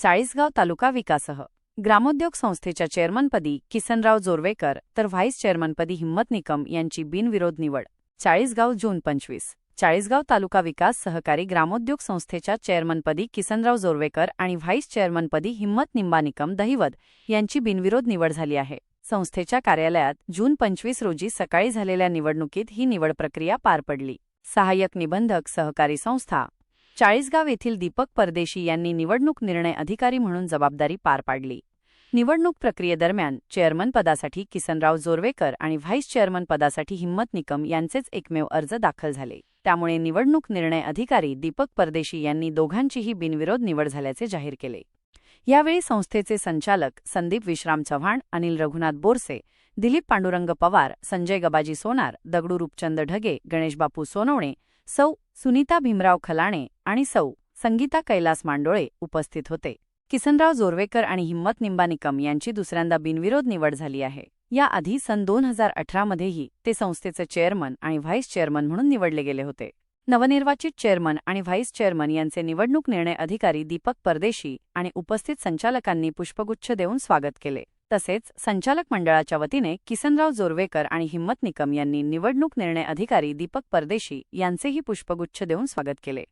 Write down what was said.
चाळीसगाव तालुका विकासह. ग्रामोद्योग संस्थेच्या चेअरमनपदी किसनराव जोरवेकर तर व्हाईस चेअरमनपदी हिम्मत निकम यांची बिनविरोध निवड. चाळीसगाव जून पंचवीस. चाळीसगाव तालुका विकास सहकारी ग्रामोद्योग संस्थेच्या चेअरमनपदी किसनराव जोरवेकर आणि व्हाईस चेअरमनपदी हिम्मत निंबानिकम दहिवद यांची बिनविरोध निवड झाली आहे. संस्थेच्या कार्यालयात जून पंचवीस रोजी सकाळी झालेल्या निवडणुकीत ही निवड प्रक्रिया पार पडली. सहाय्यक निबंधक सहकारी संस्था चाळीसगाव येथील दीपक परदेशी यांनी निवडणूक निर्णय अधिकारी म्हणून जबाबदारी पार पाडली. निवडणूक प्रक्रियेदरम्यान चेअरमन पदासाठी किसनराव जोरवेकर आणि व्हाईस चेअरमन पदासाठी हिम्मत निकम यांचेच एकमेव अर्ज दाखल झाले. त्यामुळे निवडणूक निर्णय अधिकारी दीपक परदेशी यांनी दोघांचीही बिनविरोध निवड झाल्याचे जाहीर केले. यावेळी संस्थेचे संचालक संदीप विश्राम चव्हाण अनिल रघुनाथ बोरसे दिलीप पांडुरंग पवार संजय गबाजी सोनार दगडू रूपचंद ढगे गणेशबापू सोनवणे सौ सुनीता भीमराव खलाणे आणि सौ संगीता कैलास मांडोळे उपस्थित होते. किसनराव जोरवेकर आणि हिम्मत निंबा निकम यांची दुसऱ्यांदा बिनविरोध निवड झाली आहे. याआधी सन दोन हजार अठरामध्येही ते संस्थेचे चेअरमन आणि व्हाईस चेअरमन म्हणून निवडले गेले होते. नवनिर्वाचित चेअरमन आणि व्हाईस चेअरमन यांचे निवडणूक निर्णय अधिकारी दीपक परदेशी आणि उपस्थित संचालकांनी पुष्पगुच्छ देऊन स्वागत केले. तसेच संचालक मंडळाच्या वतीने किसनराव जोरवेकर आणि हिम्मत निकम यांनी निवडणूक निर्णय अधिकारी दीपक परदेशी यांचेही पुष्पगुच्छ देऊन स्वागत केले.